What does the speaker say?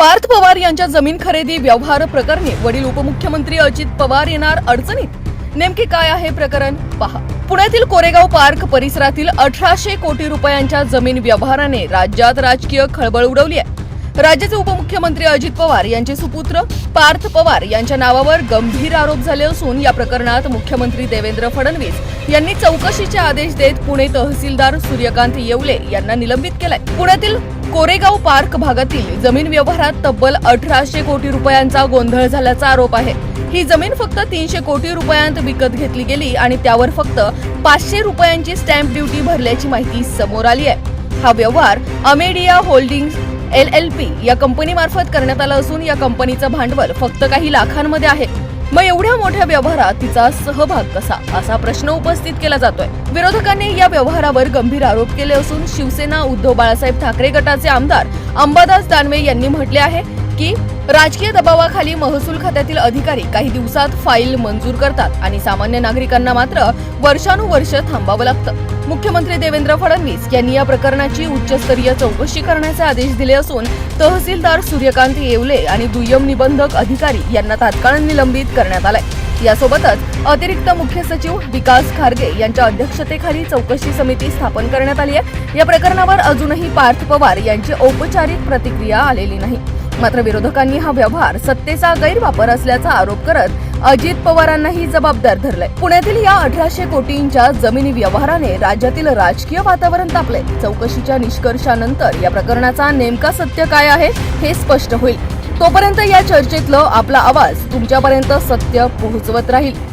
पार्थ पवार यांच्या जमीन खरेदी व्यवहार प्रकरणी वडील उपमुख्यमंत्री अजित पवार येणार अडचणीत? नेमके काय आहे प्रकरण? पहा. पुण्यातील कोरेगाव पार्क परिसरातील अठराशे कोटी रुपयांच्या जमीन व्यवहाराने राज्यात राजकीय खळबळ उडवली आहे. राज्याचे उपमुख्यमंत्री अजित पवार यांचे सुपुत्र पार्थ पवार यांच्या नावावर गंभीर आरोप झाले असून या प्रकरणात मुख्यमंत्री देवेंद्र फडणवीस यांनी चौकशीचे आदेश देत पुणे तहसीलदार सूर्यकांत येवले यांना निलंबित केलाय. पुण्यातील कोरेगाव पार्क भागातील जमीन व्यवहारात तब्बल अठराशे कोटी रुपयांचा गोंधळ झाल्याचा आरोप आहे. ही जमीन फक्त तीनशे कोटी रुपयांत विकत घेतली गेली आणि त्यावर फक्त पाचशे रुपयांची स्टॅम्प ड्युटी भरल्याची माहिती समोर आली आहे. हा व्यवहार Amedia holdings L L P या कंपनीमार्फत करण्यात आलं असून या कंपनीचं भांडवल फक्त काही लाखांमध्ये आहे. मग एवढ्या मोठ्या व्यवहारात तिचा सहभाग कसा? असा प्रश्न उपस्थित केला जातोय. विरोधकांनी या व्यवहारावर गंभीर आरोप केले असून शिवसेना उद्धव बाळासाहेब ठाकरे गटाचे आमदार अंबादास दानवे यांनी म्हटले आहे की राजकीय दबावाखाली महसूल खात्यातील अधिकारी काही दिवसात फाईल मंजूर करतात आणि सामान्य नागरिकांना मात्र वर्षानुवर्ष थांबावं लागतं. मुख्यमंत्री देवेंद्र फडणवीस यांनी या प्रकरणाची उच्चस्तरीय चौकशी करण्याचे आदेश दिले असून तहसीलदार सूर्यकांत येवले आणि दुय्यम निबंधक अधिकारी यांना तात्काळ निलंबित करण्यात आलंय. यासोबतच अतिरिक्त मुख्य सचिव विकास खारगे यांच्या अध्यक्षतेखाली चौकशी समिती स्थापन करण्यात आली आहे. या प्रकरणावर अजूनही पार्थ पवार यांची औपचारिक प्रतिक्रिया आलेली नाही. मात्र विरोधकांनी हा व्यवहार सत्तेचा गैरवापर असल्याचा आरोप करत अजित पवारांनाही जबाबदार धरलंय. पुण्यातील या अठराशे कोटींच्या जमिनी व्यवहाराने राज्यातील राजकीय वातावरण तापले चौकशीच्या निष्कर्षानंतर या प्रकरणाचा नेमका सत्य काय आहे हे स्पष्ट होईल. तोपर्यंत या चर्चेतलं आपला आवाज तुमच्यापर्यंत सत्य पोहोचवत राहील.